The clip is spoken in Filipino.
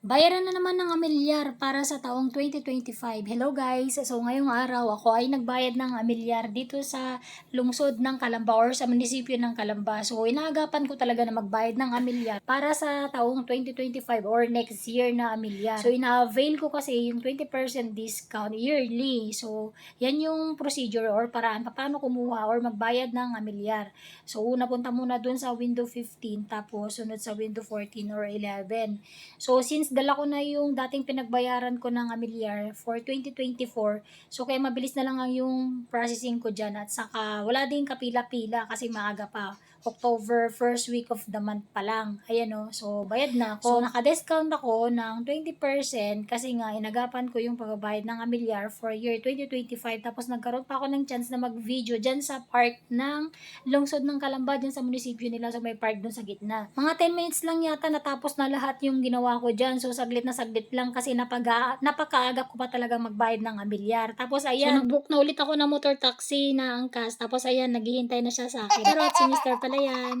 Bayaran na naman ng amilyar para sa taong 2025. Hello guys! So ngayong araw ako ay nagbayad ng amilyar dito sa lungsod ng Calamba or sa munisipyo ng Calamba. So inaagapan ko talaga na magbayad ng amilyar para sa taong 2025 or next year na amilyar. So ina-avail ko kasi yung 20% discount yearly. So yan yung procedure or paraan paano kumuha or magbayad ng amilyar. So una punta muna dun sa window 15 tapos sunod sa window 14 or 11. So since dala ko na yung dating pinagbayaran ko ng amilyar for 2024, so kaya mabilis na lang ang yung processing ko dyan at saka wala din kapila-pila kasi maaga pa. October first week of the month pa lang. Ayan o. So, bayad na ako. So, naka-discount ako ng 20% kasi nga inagapan ko yung pagbabayad ng amilyar for year 2025. Tapos nagkaroon pa ako ng chance na mag-video dyan sa park ng lungsod ng Kalamba dyan sa munisipyo nila. So, may park dun sa gitna. Mga 10 minutes lang yata natapos na lahat yung ginawa ko dyan. So, saglit na saglit lang kasi napaga, napakaaga ko pa talaga magbayad ng amilyar. Tapos, ayan, so, nag-book na ulit ako ng motor taxi na angkas. Tapos, ayan, naghihintay na siya sa akin. Pero at si Mr. pala yan.